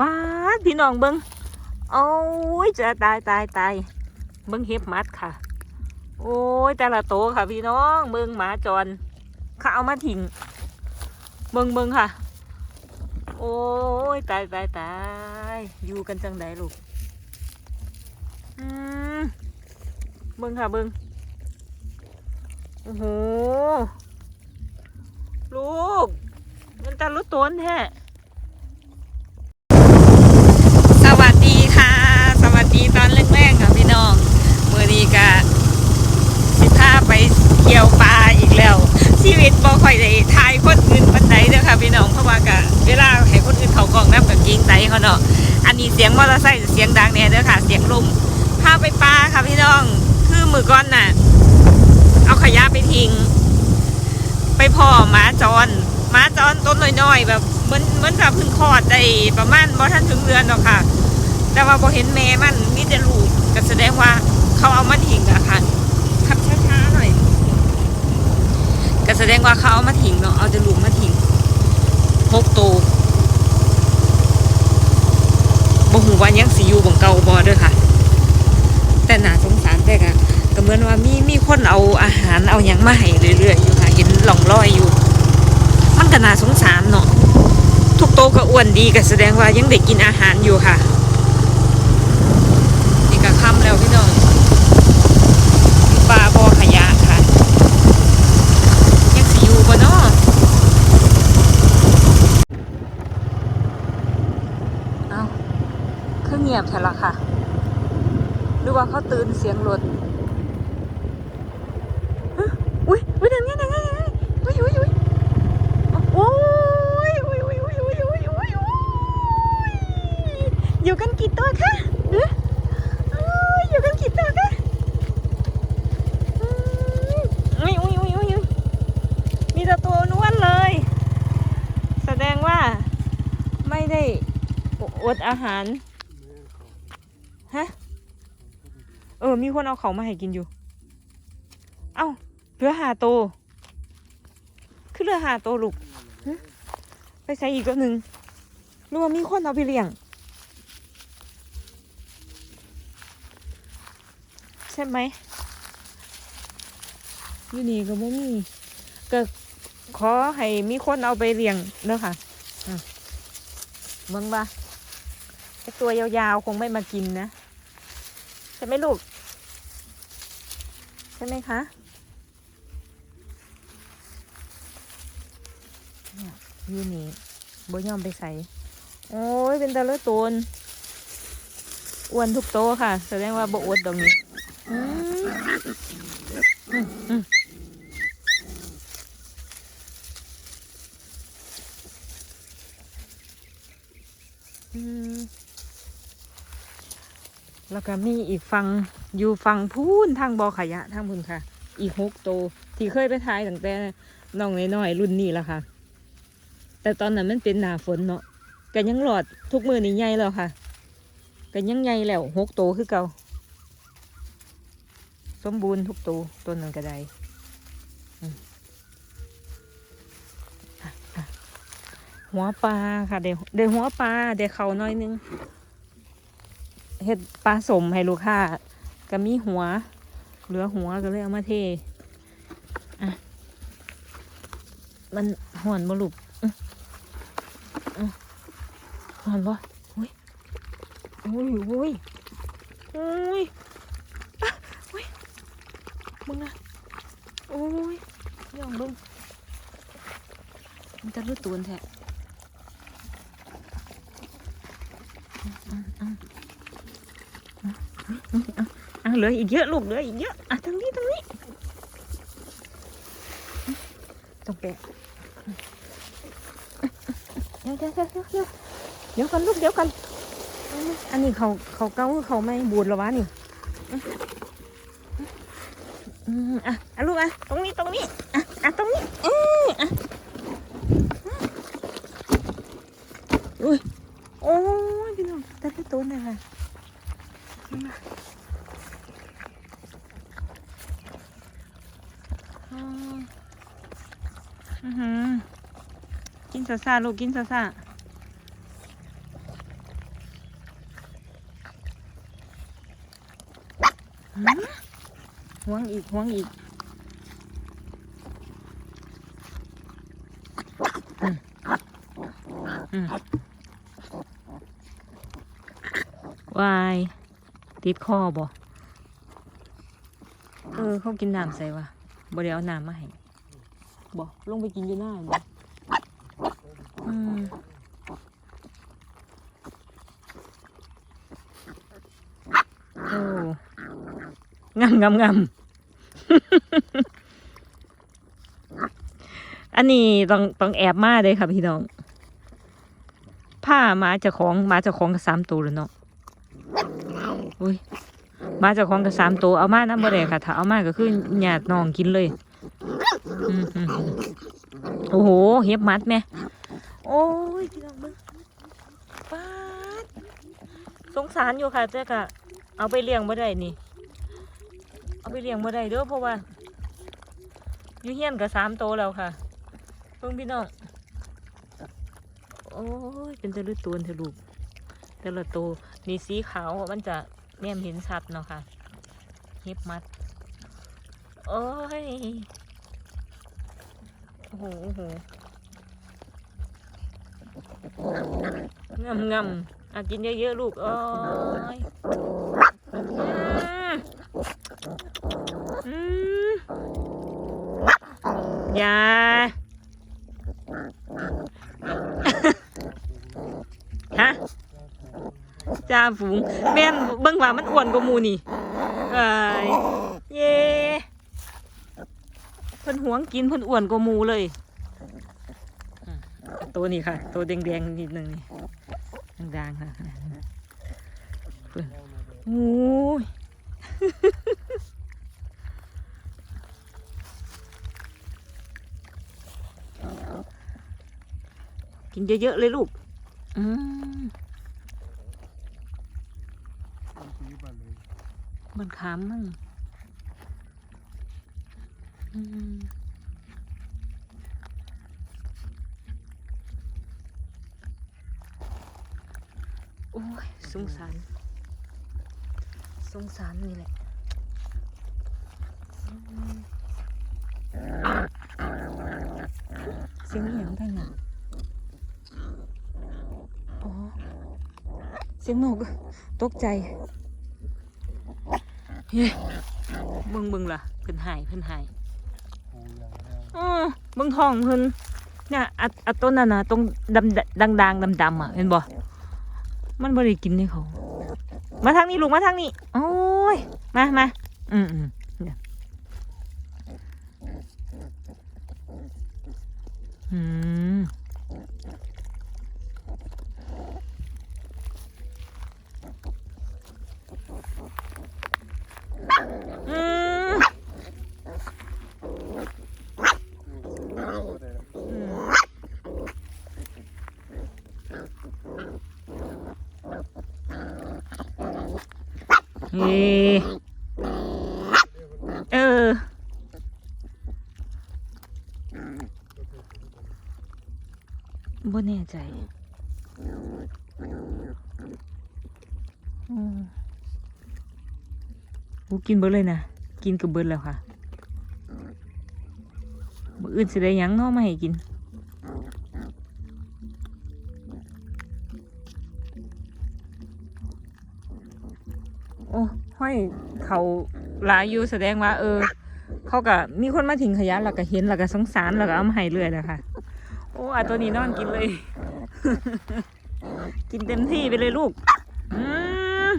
ป้าพี่น้องเบิงโอ้ยจะตายตายตายเบิงเห็บมัดค่ะ โอ้ยแต่ละโตค่ะพี่น้องเบิงหมาจรเขาเอามาทิ้งเบิงเบิงค่ะ โอ้ยตายตายตายอยู่กันจังไดลูกอืมเบิงค่ะเบิงโอ้โหลูกมันตาลุต้นแท้ สวัสดีค่ะ ทีตอนแรกๆค่ะพี่น้องเมื่อนี้ก็สิพาไปเที่ยวปลาอีกแล้ว ชีวิตบ่ค่อยได้ทายคนอื่นปันใดเด้อค่ะพี่น้องเพราะว่ากะเวลาให้คนอื่นเขากล่องน้ำกับเกรงใจเขาเนาะอันนี้เสียงมอเตอร์ไซค์เสียงดังแน่เด้อค่ะ เสียงลมพาไปปลาค่ะพี่น้องคือมือก้อนน่ะ เอาขยะไปทิ้งไปพ่อหมาจรหมาจรต้นน้อยๆแบบเหมือนเหมือนกับพึ่งคลอดได้ประมาณบ่ทันถึงเดือนหรอกค่ะ แต่ว่าพอเห็นแม่มันมีแต่ลูกก็แสดงว่าเขาเอามาทิ้งอะค่ะขับช้าๆหน่อยก็แสดงว่าเขาเอามาทิ้งเนาะเอาแต่ลูกมาทิ้งหกตัวบ่หูว่ายังสิอยู่บ่งเก่าบ่เด้อค่ะ แต่น่าสงสารแต่ก็ก็เหมือนว่ามีมีคนเอาอาหารเอาหยังมาให้เรื่อยๆอยู่ค่ะเห็นหล่องลอยอยู่ มันก็น่าสงสารเนาะทุกโตวก็อ้วนดีก็แสดงว่ายังได้กินอาหารอยู่ค่ะ นี่ก็ค่ำแล้วพี่น้องปลาบ่อขยะค่ะ ยังสิอยู่บ่เนาะเอาคือเงียบแท้ละค่ะ ตื่นเสียงรถอุ้ยอุ้ยนั่นไงนั่นไงนั่นไงอุ้ยอุ้ยอุ้ยโอ้ยอุ้ยอุ้ยอุ้ยอุ้ยอุ้ยอุ้ยอยู่กันกี่ตัวคะเอ๊ะเอ้ยอยู่กันกี่ตัวคะอุ้ยอุ้ยอุ้ยอุ้ยมีแต่ตัวนวลเลย แสดงว่าไม่ได้อดอาหารฮะ เออ มีคนเอาเขามาให้กินอยู่ เอ้าเหลือหาโตคือเหลือหาโตลูกไปใส่อีกตัวหนึ่งหรือว่ามีคนเอาไปเลี้ยง ใช่ไหมอยู่นี่ก็บ่มีก็ขอให้มีคนเอาไปเลี้ยงเด้อค่ะอะเบิ่งบ่าตัวยาวๆ คงไม่มากินนะ ใช่ไหมลูก ช่ไหมคะเนี่ยยูนี่บ่ยอมไปใส่ โอ้ย เป็นตะลอะโตนอ้วนทุกโตค่ะ แสดงว่าบ่อดตรงนี้แล้วก็มีอีกฟัง อยู่ฟังพูนทางบอขยะทางพุนค่ะ อีกหกโต ที่เคยไปทายตั้งแต่น้องน้อยๆรุ่นนี้ละค่ะ แต่ตอนนั้นมันเป็นหนาฝนเนาะก็ยังหลอดทุกมือนี่ใหญ่แล้วค่ะก็ยังใหญ่แล้วหกโตคือเก่าสมบูรณ์ทุกตัวต้นนั้นก็ได้หัวปลาค่ะเดี๋ยวเดี๋ยวหัวปลาเดี๋ยวเขาน้อยนึงเฮ็ดปลาสมให้ลูกค้า ก็มีหัว เหลือหัวก็เลยเอามาเทอะมันห่อนบลูกอื้ออื้อห่อนบ่อุ้ยอุ้ยอุ้ยอุ้ยมึงนะโอ้ยย่องเบึงมันจะรู้ตัวแท้ เหลืออีกเยอะลูกเหลืออีกเยอะอะทางนี้ทางนี้ต้องแปะเดี๋ยวเดี๋ยวเดี๋ยวเดี๋ยวเดี๋ยวเดี๋ยวกันลูกเดี๋ยวกัน อันนี้เขาเขาเก้าเขาไม่บูดหรอวะนี่อืมอะอะลูกอะตรงนี้ตรงนี้อะอะตรงนี้เอออะอุ้ยโอ้ยพี่น้องแต่พี่ต้นเลยค่ะ อือหือกินซาซาลูกกินซาซาห่วงอีกห่วงอีกวายติดคอบ่เออ เขากินน้ำใส่วะ บ่ได้เอาน้ำมาให้บ่ลงไปกินอยู่หน้าบ่อืมโอ้งามงามงามอันนี้ต้องต้องแอบมาเลยค่ะพี่น้องผ้าหมาเจะของหมาเจะของกับสามตัวแล้วเนาะอุ้ยห มาเจะของกับสามตัวเอามาน้ำบ่ได้ค่ะถ้าเอามาก็คือหยาดน้องกินเลยโอ้โหเห็บมัดแม่โอ้ยพี่น้องมึงป้าดสงสารอยู่ค่ะแต่ก็เอาไปเลี้ยงบ่ได้นี่ เอาไปเลี้ยงบ่ได้เด้อเพราะว่าอยู่เฮียนกับสามโตวแล้วค่ะเพิ่งพี่น้องโอ้ยเป็นแต่ละตัวเถอลูกแต่ละตัวมีสีขาวมันจะ แนมเห็นชัดเนาะค่ะเฮ็บมัด โอ้ย โอ้โหโอ้โหงำงำอะกินเยอะๆลูก โอ้ยอืมอืมอย่า ฮะ จ่าฝูงแม่นเบิ่งว่ามันอ้วนกว่าหมูนี่เอ้ยเย่เพิ่นหวงกินเพิ่นอ้วนกว่าหมูเลย ตัวนี้ค่ะ ตัวแดงๆนิดนึงนี่ด่างๆค่ะเพิ่นโอ้ยกินเยอะๆเลยลูก อืม มันขามมั่งอืมโอ้ยสงสาร สงสารนี่แหละเสียงอหย่างได้หนังอ๋อ เสียงนกตกใจ เฮ้ยเบิ่งเบิ่งล่ะเพิ่นหายเพิ่นหายอ๋อเบิ่งท้องเพิ่นเนี่ยอัดอัดต้นนั่นน่ะตรงดำดังดังดำดำอะเห็นบ่มันบ่ได้กินนี่เขา มาทางนี้ลูกมาทางนี้โอ้ยมามาอืมอืมเนี่ยอืม อืม เออ บ่แน่ใจอืมกูกินเบิดเลยนะ กินกับเบิดแล้วค่ะ มืออื่นสิได้ยังเนาะมาให้กิน โอ้ห้อยเขาหลายอยู่แสดงว่า เออ เขาก็มีคนมาทิ้งขยะแล้วก็เห็นแล้วก็สงสารแล้วก็เอามาให้เรื่อยเลยค่ะ โอ้อะตัวนี้นอนกินเลย กินเต็มที่ไปเลยลูกอืม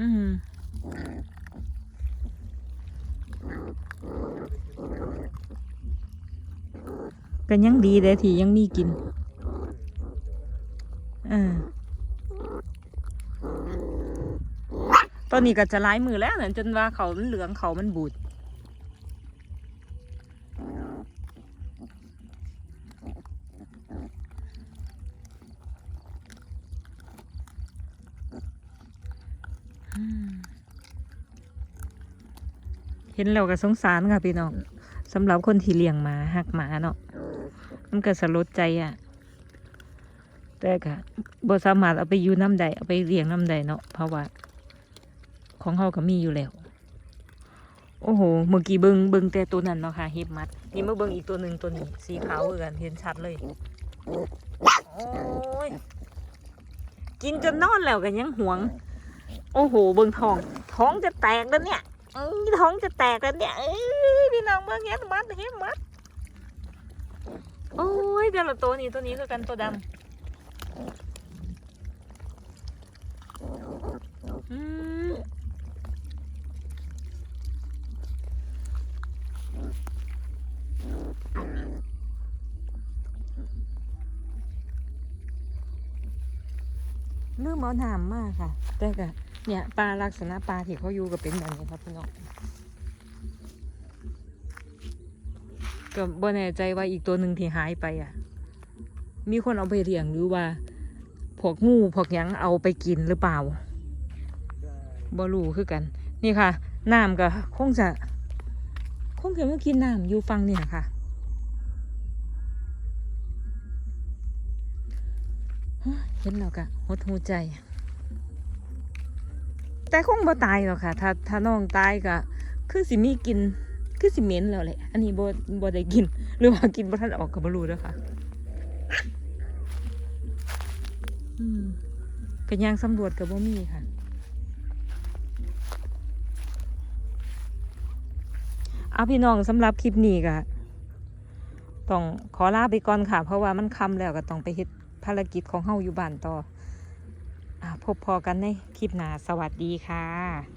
อืมก็ยังดีเลยที่ยังมีกินเออ ตอนนี้ก็จะร้ายมือแล้วเนี่ยจนว่าเขามันเหลืองเขามันบูดเห็นแล้วก็สงสารค่ะพี่น้องสำหรับคนที่เลี้ยงหมาหักหมาเนาะมันก็สลดใจอะ่ะ แต่แต่ก็บ่สามารถเอาไปอยู่น้ำใดเอาไปเลี้ยงน้ำใดเนาะเพราะว่า ของเฮาก็มีอยู่แล้ว โอ้โห เมื่อกี้เบิงเบิงแต่ตัวนั้นเนาะค่ะเห็บมัด นี่เมาเบิงอีกตัวหนึ่งตัวนี้ สีขาวคือกันเห็นชัดเลย โอ้ย กินจนนอนแล้วกันยังหวง โอ้โห เบิงท้อง ท้องจะแตกแล้วเนี่ยท้องจะแตกแล้วเนี่ยพี่น้องเบิงเห็บมัดเห็บมัด โอ้ยแต่ละตัวนี้ตัวนี้คือกันตัวดำอืม ลืมเอาน้ำมากค่ะ แต่ก็เนี่ยปลาลักษณะปลาที่เขาอยู่ก็เป็นแบบนี้ครับพี่น้องก็บ่แน่ใจว่าอีกตัวหนึ่งที่หายไปอะ มีคนเอาไปเลี้ยงหรือว่าพวกงูพวกยังเอาไปกินหรือเปล่าบ่รู้คือกัน นี่ค่ะน้ำก็คงจะ งจะมากินน้ำอยู่ฟังเนี่ยค่ะเห็นแล้วก็หดหูใจ แต่คงบ่ตายหรอกค่ะ ถ้าถ้าน้องตายก็คือสิมีกิน คือสิเหม็นแล้วแหละอันนี้บ่บ่ได้กิน หรือว่ากินบ่ทันออกก็บ่รู้เด้อค่ะอืมก็ย่างสำรวจก็บ่มีค่ะ เอาพี่น้องสำหรับคลิปนี้ก็ต้องขอลาไปก่อนค่ะ เพราะว่ามันค่ำแล้วก็ต้องไปเฮ็ดภารกิจของเฮาอยู่บ้านต่ออ่าพบพอกันในคลิปหน้าสวัสดีค่ะ